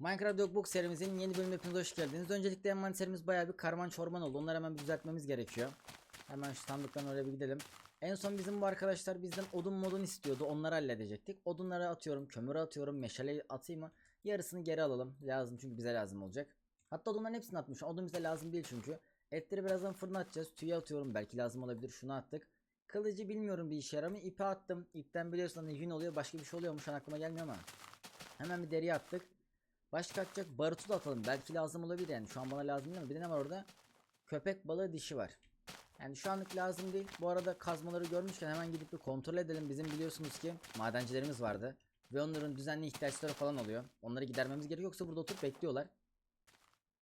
Minecraft Dogbook serimizin yeni bölümüne hepiniz hoş geldiniz. Öncelikle envanterimiz bayağı bir karman çorman oldu. Onları hemen bir düzeltmemiz gerekiyor. Hemen şu sandıktan oraya bir gidelim. En son bizim bu arkadaşlar bizden odun modun istiyordu. Onları halledecektik. Odunları atıyorum, kömürü atıyorum, meşale atayım mı? Yarısını geri alalım. Lazım çünkü bize lazım olacak. Hatta odunların hepsini atmış. Odun bize lazım değil çünkü. Etleri birazdan fırına atacağız. Tüyü atıyorum. Belki lazım olabilir. Şunu attık. Kılıcı bilmiyorum bir işe yaramıyor. İpi attım. İpten biliyorsun hani yün oluyor. Başka bir şey oluyor mu? Şu an aklıma gelmiyor ama. Hemen bir deri attık. Başka atacak barutu da atalım. Belki lazım olabilir yani. Şu an bana lazım değil mi? Bir de ne var orada? Köpek balığı dişi var. Yani şu anlık lazım değil. Bu arada kazmaları görmüşken hemen gidip bir kontrol edelim. Bizim biliyorsunuz ki madencilerimiz vardı. Ve onların düzenli ihtiyaçları falan oluyor. Onları gidermemiz gerekiyor. Yoksa burada oturup bekliyorlar.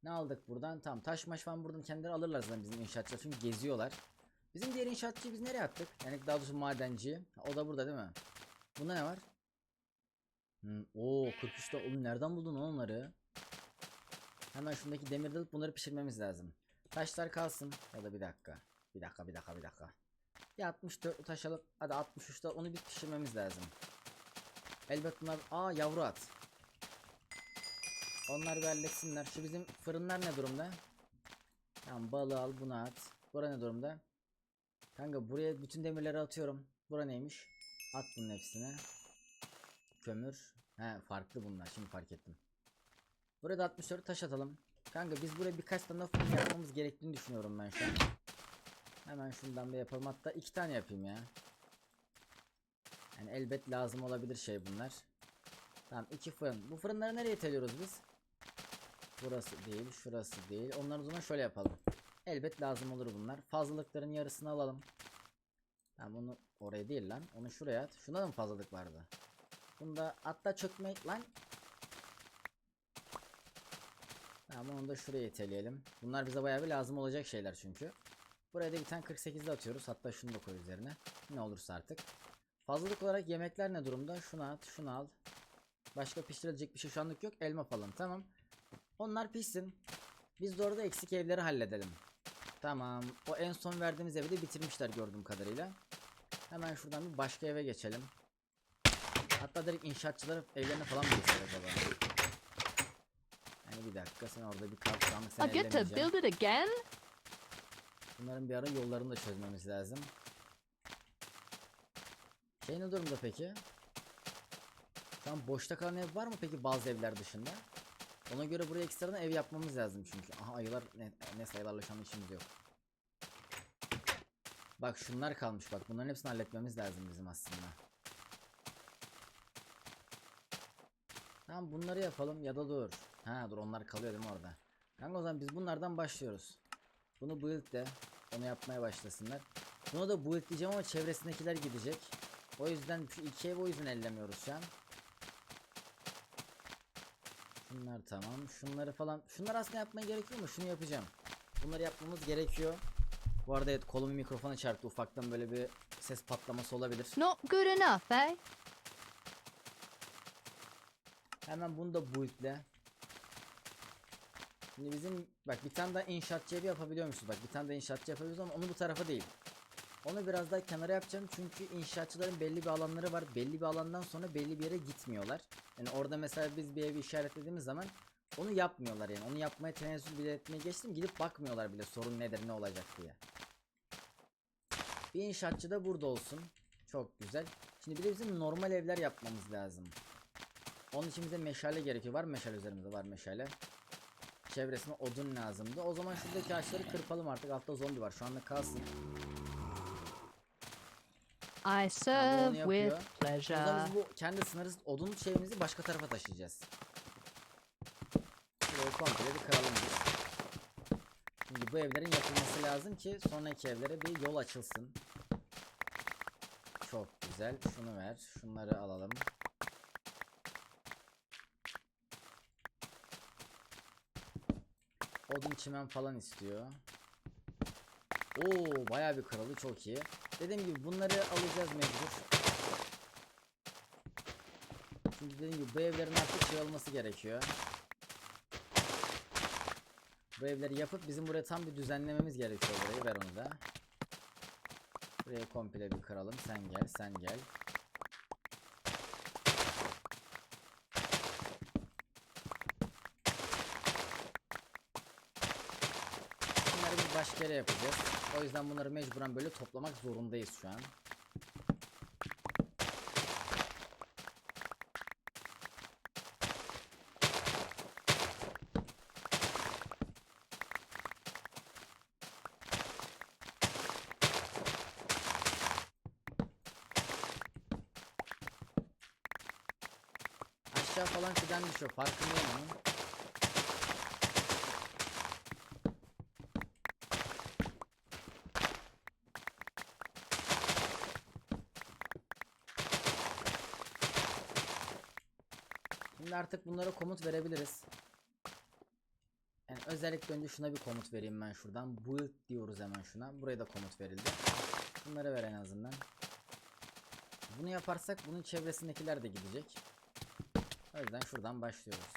Ne aldık buradan? Tamam taş maş falan buradan kendileri alırlar zaten bizim inşaatçılar. Çünkü geziyorlar. Bizim diğer inşaatçıyı biz nereye attık? Yani daha doğrusu madenciyi. Ha, O da burada değil mi? Bunda ne var? Hmm, oo 43'te oğlum nereden buldun onları? Hemen şundaki demirde alıp bunları pişirmemiz lazım. Taşlar kalsın. Ya da bir dakika. Bir dakika bir dakika bir dakika. Bir 64 taş alıp hadi 63'te onu bir pişirmemiz lazım. Elbet bunlar aa yavru at. Onlar bir. Şu bizim fırınlar ne durumda? Tamam balığı al bunu at. Bura ne durumda? Kanka buraya bütün demirleri atıyorum. Bura neymiş? At bunun hepsini. Kömür. He farklı bunlar. Şimdi fark ettim. Burada 64 taş atalım. Kanka biz buraya birkaç tane fırın yapmamız gerektiğini düşünüyorum ben şu an. Hemen şundan bir yapalım. Hatta iki tane yapayım ya. Yani elbet lazım olabilir şey bunlar. Tamam iki fırın. Bu fırınları nereye iteliyoruz biz? Burası değil, şurası değil. Onları o zaman şöyle yapalım. Elbet lazım olur bunlar. Fazlalıkların yarısını alalım. Tamam onu oraya değil lan. Onu şuraya at. Şunda da mı fazlalık vardı? Bunda hatta çökme lan. Tamam onu da şuraya iteleyelim. Bunlar bize bayağı bir lazım olacak şeyler çünkü. Buraya da bir tane 48'de atıyoruz. Hatta şunu da koy üzerine. Ne olursa artık. Fazlalık olarak yemekler ne durumda? Şunu at, şunu al. Başka pişirilecek bir şey şu anlık yok. Elma falan. Tamam. Onlar pişsin. Biz de orada eksik evleri halledelim. Tamam. O en son verdiğimiz evi de bitirmişler gördüğüm kadarıyla. Hemen şuradan bir başka eve geçelim. Hatta direkt inşaatçılar evlerine falan mı geçer acaba? Yani bir dakika sen orada bir kalk anlık seni I get to ellemeyeceğim. build it again? Bunların bir ara yollarını da çözmemiz lazım. Şey ne durumda peki? Tam boşta kalan ev var mı peki bazı evler dışında? Ona göre buraya ekstradan ev yapmamız lazım çünkü. Aha ayılar ne, ne sayılarla şu an işimiz yok. Bak şunlar kalmış bak bunların hepsini halletmemiz lazım bizim aslında. Tamam bunları yapalım ya da dur. Ha dur onlar kalıyor değil mi orada? Kanka o zaman biz bunlardan başlıyoruz. Bunu build de onu yapmaya başlasınlar. Bunu da build diyeceğim ama çevresindekiler gidecek. O yüzden şu iki evi o yüzden ellemiyoruz şu an. Şunlar tamam. Şunları falan. Şunlar aslında yapmaya gerekiyor mu? Şunu yapacağım. Bunları yapmamız gerekiyor. Bu arada evet kolumu mikrofona çarptı. Ufaktan böyle bir ses patlaması olabilir. Not good enough, eh? Hemen bunu da build'le. Şimdi bizim bak bir tane daha inşaatçı evi yapabiliyormuşuz. Bak bir tane daha inşaatçı yapabiliyoruz ama onu bu tarafa değil. Onu biraz daha kenara yapacağım çünkü inşaatçıların belli bir alanları var. Belli bir alandan sonra belli bir yere gitmiyorlar. Yani orada mesela biz bir evi işaretlediğimiz zaman onu yapmıyorlar yani. Onu yapmaya tenezzül bile etmeye geçtim. Gidip bakmıyorlar bile sorun nedir ne olacak diye. Bir inşaatçı da burada olsun. Çok güzel. Şimdi bir de bizim normal evler yapmamız lazım. Onun için bize meşale gerekiyor. Var mı meşale üzerimizde? Var meşale. Çevresine odun lazımdı. O zaman şuradaki ağaçları kırpalım artık. Altta zombi var. Şu anda kalsın. I serve with yapıyor. O zaman pleasure. biz bu kendi sınırsız odun şeyimizi başka tarafa taşıyacağız. Şurayı komple bir kıralım biz. Şimdi bu evlerin yapılması lazım ki sonraki evlere bir yol açılsın. Çok güzel. Şunu ver. Şunları alalım. Odun çimen falan istiyor. Oo bayağı bir kralı çok iyi. Dediğim gibi bunları alacağız mecbur. Çünkü dediğim gibi bu evlerin artık şey olması gerekiyor. Bu evleri yapıp bizim buraya tam bir düzenlememiz gerekiyor burayı. Ver onu da. Burayı komple bir kıralım. Sen gel, sen gel. Yere yapacağız. O yüzden bunları mecburen böyle toplamak zorundayız şu an. Aşağı falan fidan düşüyor farkındayım onun. Şimdi artık bunlara komut verebiliriz. Yani özellikle önce şuna bir komut vereyim ben şuradan. Build diyoruz hemen şuna. Buraya da komut verildi. Bunları ver en azından. Bunu yaparsak bunun çevresindekiler de gidecek. O yüzden şuradan başlıyoruz.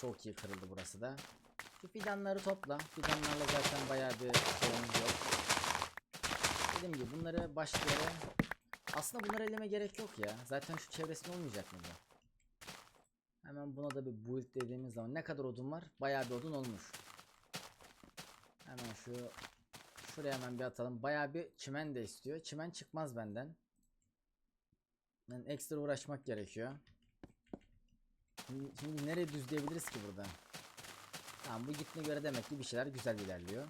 Çok iyi kırıldı burası da. Şu fidanları topla. Fidanlarla zaten bayağı bir sorunumuz yok. Dediğim gibi bunları başka yere... Aslında bunları eleme gerek yok ya. Zaten şu çevresinde olmayacak mı bu? Hemen buna da bir build dediğimiz zaman ne kadar odun var? Bayağı bir odun olmuş. Hemen şu şuraya hemen bir atalım. Bayağı bir çimen de istiyor. Çimen çıkmaz benden. Yani ekstra uğraşmak gerekiyor. Şimdi, şimdi nereye düzleyebiliriz ki burada? Tamam bu gittiğine göre demek ki bir şeyler güzel ilerliyor.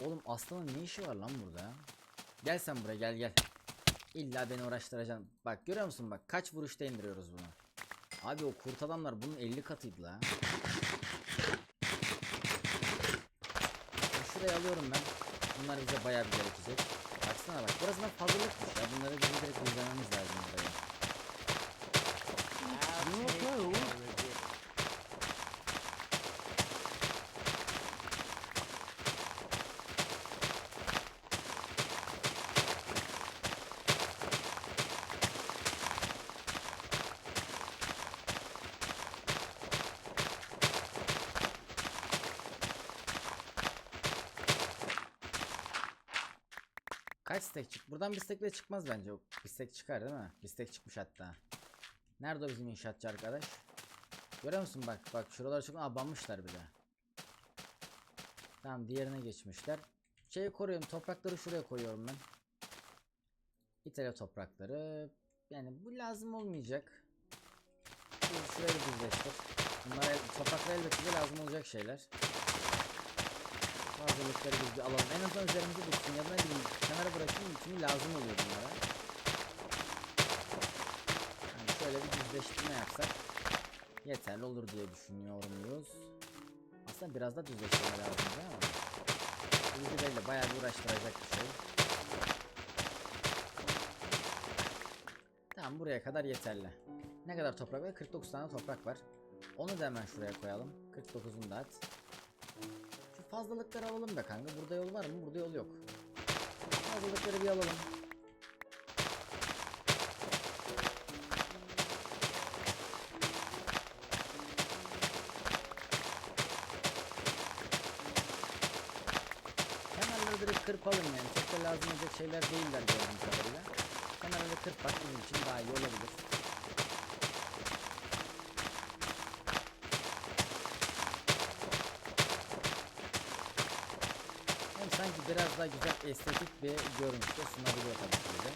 Oğlum aslanın ne işi var lan burada? Gel sen buraya gel gel. İlla beni uğraştıracaksın. Bak görüyor musun bak kaç vuruşta indiriyoruz bunu. Abi o kurt adamlar bunun 50 katıydı la. Şurayı alıyorum ben. Bunlar bize bayağı bir gerekecek. Baksana bak burası da fazlalıkmış ya. Bunları bizim direkt düzenlememiz lazım burayı. Kaç stack çık? Buradan bir stack bile çıkmaz bence. Bir stack çıkar değil mi? Bir stack çıkmış hatta. Nerede o bizim inşaatçı arkadaş? Görüyor musun bak bak şuralar çok abanmışlar bir de. Tamam diğerine geçmişler. Şeyi koruyorum toprakları şuraya koyuyorum ben. İtalya toprakları. Yani bu lazım olmayacak. Şurayı da düzleştir. Bunlar topraklar elbette lazım olacak şeyler. Fazlalıkları biz bir alalım. En azından üzerimize düşsün ya da ne kenara bırakayım çünkü lazım oluyor bunlara. Yani şöyle bir düzleştirme yapsak yeterli olur diye düşünüyor muyuz? Aslında biraz da düzleştirme lazım? Bu bizi belli bayağı bir uğraştıracak bir şey. Tamam buraya kadar yeterli. Ne kadar toprak var? 49 tane toprak var. Onu da hemen şuraya koyalım. 49'unu da at. Fazlalıkları alalım be kanka. Burada yol var mı? Burada yol yok. Fazlalıkları bir alalım. Kenarları direkt kırpalım yani. Çok da lazım olacak şeyler değiller gördüğüm kadarıyla. Kenarları kırpak bizim için daha iyi olabilir. Biraz daha güzel estetik bir görüntü sunabiliyor tabii ki bize.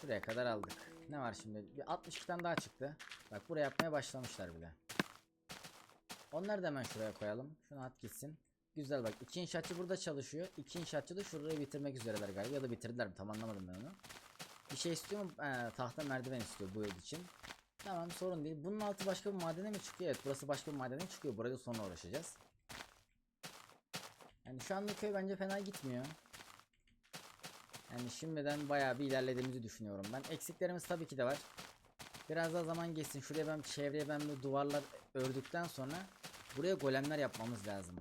Şuraya kadar aldık. Ne var şimdi? Bir 62 tane daha çıktı. Bak buraya yapmaya başlamışlar bile. Onları da hemen şuraya koyalım. Şunu at gitsin. Güzel bak. iki inşaatçı burada çalışıyor. İki inşaatçı da şurayı bitirmek üzereler galiba. Ya da bitirdiler mi? Tam anlamadım ben onu. Bir şey istiyor mu? Ee, tahta merdiven istiyor bu yıl için. Tamam sorun değil. Bunun altı başka bir madene mi çıkıyor? Evet burası başka bir madene çıkıyor. Burayı da sonra uğraşacağız. Yani şu anda köy bence fena gitmiyor. Yani şimdiden bayağı bir ilerlediğimizi düşünüyorum ben. Eksiklerimiz tabii ki de var. Biraz daha zaman geçsin. Şuraya ben çevreye ben bir duvarlar ördükten sonra buraya golemler yapmamız lazım.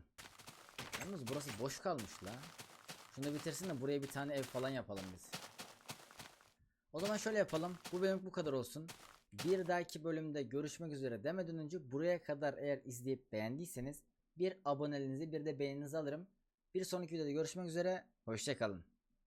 Yalnız burası boş kalmış la. Şunu bitirsin de buraya bir tane ev falan yapalım biz. O zaman şöyle yapalım. Bu bölüm bu kadar olsun. Bir dahaki bölümde görüşmek üzere demeden önce buraya kadar eğer izleyip beğendiyseniz bir aboneliğinizi bir de beğeninizi alırım. Bir sonraki videoda görüşmek üzere. Hoşçakalın.